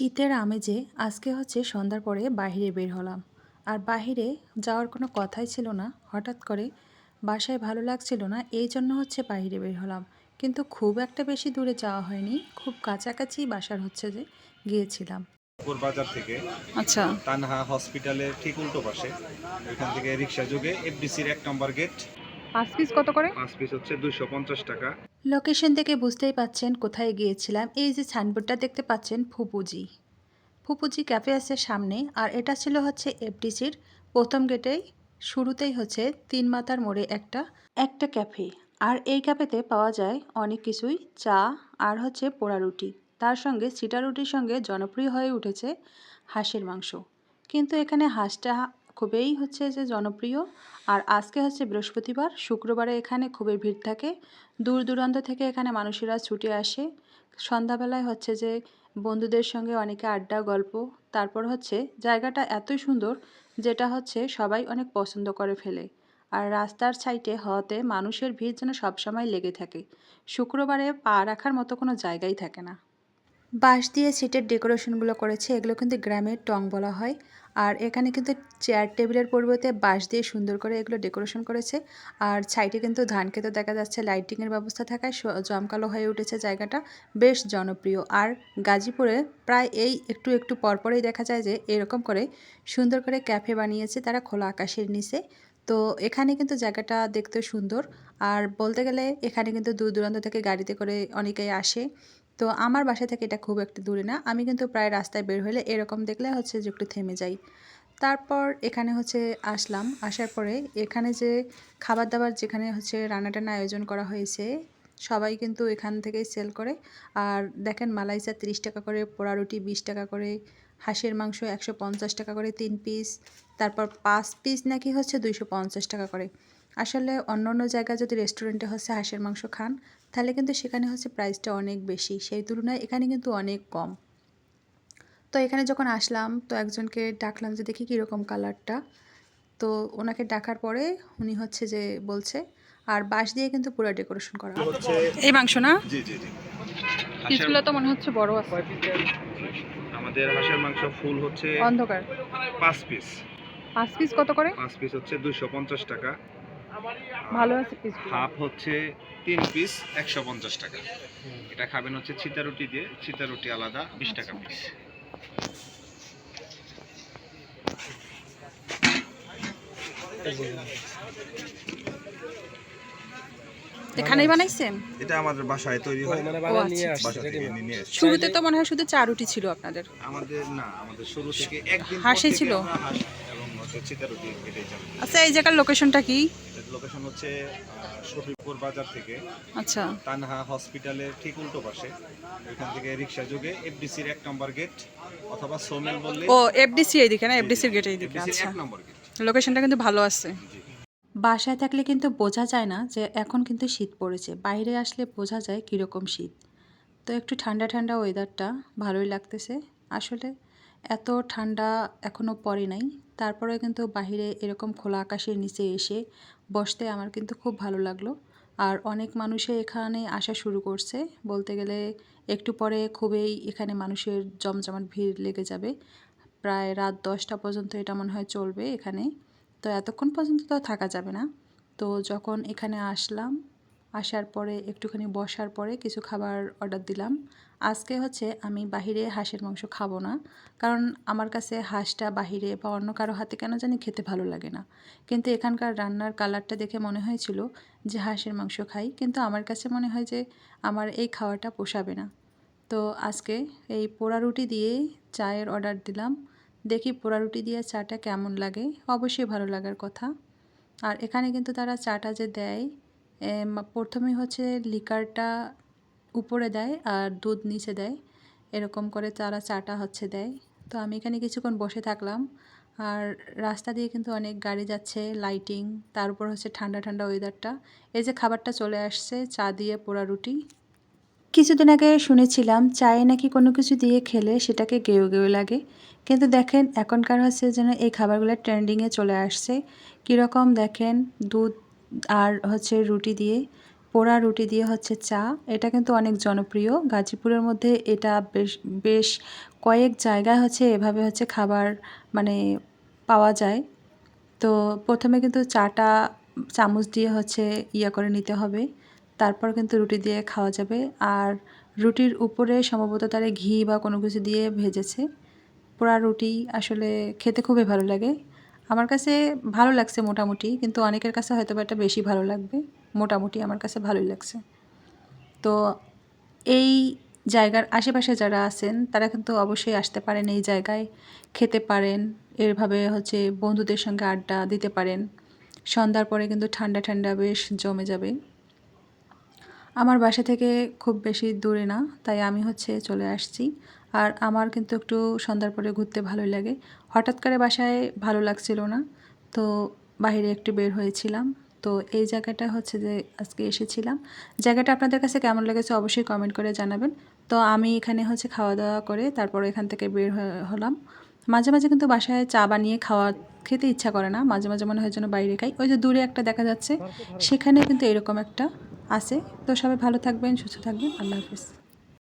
শীতের আমেজে আজকে হচ্ছে সন্ধ্যার পরে বাইরে বের হলাম। আর বাইরে যাওয়ার কোনো কথাই ছিল না। হঠাৎ করে বাসায় ভালো লাগছিল না এই জন্য হচ্ছে বাইরে বের হলাম। কিন্তু খুব একটা বেশি দূরে যাওয়া হয়নি। খুব কাছাকাছি বাসার হচ্ছে যে গিয়েছিলাম। বাজার থেকে আচ্ছা। তানহা হসপিটালের ঠিক উল্টো পাশে। ওইখান থেকে রিক্সা যোগে এফডিসির এক নম্বর গেট। পাঁচ পিস কত করে? পাঁচ পিস হচ্ছে দুইশো পঞ্চাশ টাকা। লোকেশন থেকে বুঝতেই পাচ্ছেন কোথায় গিয়েছিলাম। এই যে সাইনবোর্ডটা দেখতে পাচ্ছেন ফুপুজি। ফুপুজি ক্যাফে আছে সামনে আর এটা ছিল হচ্ছে এফডিসির প্রথম গেটেই শুরুতেই হচ্ছে তিন মাতার মোড়ে একটা একটা ক্যাফে আর এই ক্যাফেতে পাওয়া যায় অনেক কিছুই চা আর হচ্ছে পোড়া রুটি। তার সঙ্গে সিটা রুটির সঙ্গে জনপ্রিয় হয়ে উঠেছে হাঁসের মাংস। কিন্তু এখানে হাঁসটা খুবই হচ্ছে যে জনপ্রিয়। আর আজকে হচ্ছে বৃহস্পতিবার, শুক্রবারে এখানে খুবই ভিড় থাকে। দূর দূরান্ত থেকে এখানে মানুষেরা ছুটে আসে। সন্ধ্যাবেলায় হচ্ছে যে বন্ধুদের সঙ্গে অনেকে আড্ডা, গল্প, তারপর হচ্ছে জায়গাটা এতই সুন্দর যেটা হচ্ছে সবাই অনেক পছন্দ করে ফেলে। আর রাস্তার সাইডে হওয়াতে মানুষের ভিড় যেন সবসময় লেগে থাকে। শুক্রবারে পা রাখার মতো কোনো জায়গাই থাকে না। বাঁশ দিয়ে সিটের ডেকোরেশনগুলো করেছে, এগুলো কিন্তু গ্রামের টং বলা হয়। আর এখানে কিন্তু চেয়ার টেবিলের পরিবর্তে বাঁশ দিয়ে সুন্দর করে এগুলো ডেকোরেশন করেছে। আর সাইডে কিন্তু ধান খেতে দেখা যাচ্ছে, লাইটিংয়ের ব্যবস্থা থাকায় জমকালো হয়ে উঠেছে জায়গাটা, বেশ জনপ্রিয়। আর গাজীপুরে প্রায় এই একটু একটু পরপরেই দেখা যায় যে এরকম করে সুন্দর করে ক্যাফে বানিয়েছে তারা খোলা আকাশের নিচে। তো এখানে কিন্তু জায়গাটা দেখতে সুন্দর। আর বলতে গেলে এখানে কিন্তু দূর দূরান্ত থেকে গাড়িতে করে অনেকেই আসে। তো আমার বাসা থেকে এটা খুব একটা দূরে না। আমি কিন্তু প্রায় রাস্তায় বের হলে এরকম দেখলে হচ্ছে যে একটু থেমে যাই। তারপর এখানে হচ্ছে আসলাম। আসার পরে এখানে যে খাবার দাবার যেখানে হচ্ছে রান্না টান্না আয়োজন করা হয়েছে, সবাই কিন্তু এখান থেকেই সেল করে। আর দেখেন মালাই চা তিরিশ টাকা করে, পোড়া রুটি বিশ টাকা করে, হাঁসের মাংস একশো পঞ্চাশ টাকা করে তিন পিস তারপর পাঁচ পিস নাকি হচ্ছে দুইশো পঞ্চাশ টাকা করে। আসলে অন্য অন্য জায়গায় যদি রেস্টুরেন্টে হচ্ছে হাঁসের মাংস খান তাহলে কিন্তু সেখানে হচ্ছে প্রাইসটা অনেক বেশি। সেই তুলনায় এখানে কিন্তু অনেক কম। তো এখানে যখন আসলাম তো একজনকে ডাকলাম যে দেখি কীরকম কালারটা তো ওনাকে ডাকার পরে উনি হচ্ছে যে বলছে আর বাঁশ দিয়ে কিন্তু পুরো ডেকোরেশন করা হচ্ছে এই মাংস না? জি জি জি। পিসগুলো তো মনে হচ্ছে বড় আছে। আমাদের হাঁসের মাংস ফুল হচ্ছে অন্ধকার। পাঁচ পিস পাঁচ পিস কত করে? পাঁচ পিস হচ্ছে দুইশো পঞ্চাশ টাকা। ভালো আছে পিসগুলো হাফ হচ্ছে তিন পিস একশো পঞ্চাশ টাকা। এটা খাবেন হচ্ছে রুটি দিয়ে রুটি আলাদা বিশ টাকা পিস এখানেই বানাইছেন এটা আমাদের বাসায় তৈরি হয়। ও আচ্ছা নিয়ে শুরুতে তো মনে হয় শুধু চা রুটি ছিল আপনাদের। আমাদের না আমাদের শুরু থেকে একদিন থেকে ছিল? হাঁস আচ্ছা এই জায়গার লোকেশনটা কি? লোকেশন হচ্ছে আহ, শফিপুর বাজার থেকে। আচ্ছা। তানহা হসপিটালের ঠিক উল্টো পাশে। ওইখান থেকে রিক্সা যোগে এফডিসির এক নম্বর গেট অথবা সোমেল বললে ও এফডিসি এইদিকে না? এফডিসির গেট এইদিকে আচ্ছা। লোকেশনটা কিন্তু ভালো আছে। বাসায় থাকলে কিন্তু বোঝা যায় না যে এখন কিন্তু শীত পড়েছে। বাইরে আসলে বোঝা যায় কীরকম শীত। তো একটু ঠান্ডা ঠান্ডা ওয়েদারটা ভালোই লাগতেছে। আসলে এত ঠান্ডা এখনও পড়ে নাই। তারপরে কিন্তু বাইরে এরকম খোলা আকাশের নিচে এসে বসতে আমার কিন্তু খুব ভালো লাগল। আর অনেক মানুষে এখানে আসা শুরু করছে। বলতে গেলে একটু পরে খুবই এখানে মানুষের জমজমাট ভিড় লেগে যাবে। প্রায় রাত দশটা পর্যন্ত এটা মনে হয় চলবে এখানে। তো এতক্ষণ পর্যন্ত তো থাকা যাবে না। তো যখন এখানে আসলাম আসার পরে, একটুখানি বসার পরে কিছু খাবার অর্ডার দিলাম। আজকে হচ্ছে আমি বাহিরে হাঁসের মাংস খাব না, কারণ আমার কাছে হাঁসটা বাহিরে বা অন্য কারও হাতে কেন জানি খেতে ভালো লাগে না। কিন্তু এখানকার রান্নার কালারটা দেখে মনে হয়েছিল যে হাঁসের মাংস খাই, কিন্তু আমার কাছে মনে হয় যে আমার এই খাওয়াটা পোষাবে না। তো আজকে এই পোড়া রুটি দিয়ে চায়ের অর্ডার দিলাম। দেখি পোড়া রুটি দিয়ে চাটা কেমন লাগে? অবশ্যই ভালো লাগার কথা। আর এখানে কিন্তু তারা চাটা যে দেয় এম, প্রথমেই হচ্ছে লিকারটা উপরে দেয় আর দুধ নিচে দেয়। এরকম করে তারা চাটা হচ্ছে দেয়। তো আমি এখানে কিছুক্ষণ বসে থাকলাম আর রাস্তা দিয়ে কিন্তু অনেক গাড়ি যাচ্ছে লাইটিং তার উপর হচ্ছে ঠান্ডা ঠান্ডা ওয়েদারটা এই যে খাবারটা চলে আসছে চা দিয়ে পোড়া রুটি। কিছুদিন আগে শুনেছিলাম চায়ে নাকি কোনো কিছু দিয়ে খেলে সেটাকে গেউ গেউ লাগে। কিন্তু দেখেন এখনকার হচ্ছে যেন এই খাবারগুলো ট্রেন্ডিংয়ে চলে আসছে। কীরকম দেখেন দুধ আর হচ্ছে রুটি দিয়ে, পোড়া রুটি দিয়ে হচ্ছে চা। এটা কিন্তু অনেক জনপ্রিয়। গাজীপুরের মধ্যে এটা বেশ বেশ কয়েক জায়গায় হচ্ছে এভাবে হচ্ছে খাবার মানে পাওয়া যায়। তো প্রথমে কিন্তু চাটা চামচ দিয়ে হচ্ছে ইয়া করে নিতে হবে। তারপর কিন্তু রুটি দিয়ে খাওয়া যাবে। আর রুটির উপরে সম্ভবত তারা ঘি বা কোনো কিছু দিয়ে ভেজেছে। পোড়া রুটি আসলে খেতে খুবই ভালো লাগে। আমার কাছে ভালো লাগছে মোটামুটি, কিন্তু অনেকের কাছে হয়তো বা এটা বেশি ভালো লাগবে। মোটামুটি আমার কাছে ভালোই লাগছে। তো এই জায়গার আশেপাশে যারা আছেন, তারা কিন্তু অবশ্যই আসতে পারেন এই জায়গায়, খেতে পারেন এরভাবে হচ্ছে বন্ধুদের সঙ্গে আড্ডা দিতে পারেন। সন্ধ্যার পরে কিন্তু ঠান্ডা ঠান্ডা বেশ জমে যাবে। আমার বাসা থেকে খুব বেশি দূরে না, তাই আমি হচ্ছে চলে আসছি। আর আমার কিন্তু একটু সন্ধ্যার পরে ঘুরতে ভালোই লাগে। হঠাৎ করে বাসায় ভালো লাগছিল না, তো বাইরে একটু বের হয়েছিলাম। তো এই জায়গাটা হচ্ছে যে আজকে এসেছিলাম। জায়গাটা আপনাদের কাছে কেমন লেগেছে অবশ্যই কমেন্ট করে জানাবেন। তো আমি এখানে হচ্ছে খাওয়া দাওয়া করে তারপর এখান থেকে বের হলাম। মাঝে মাঝে কিন্তু বাসায় চা বানিয়ে খাওয়া খেতে ইচ্ছা করে না, মাঝে মাঝে মনে হয় যেন বাইরে খাই। ওই যে দূরে একটা দেখা যাচ্ছে সেখানে কিন্তু এরকম একটা আছে। তো সবাই ভালো থাকবেন, সুস্থ থাকবেন, আল্লাহ হাফিজ।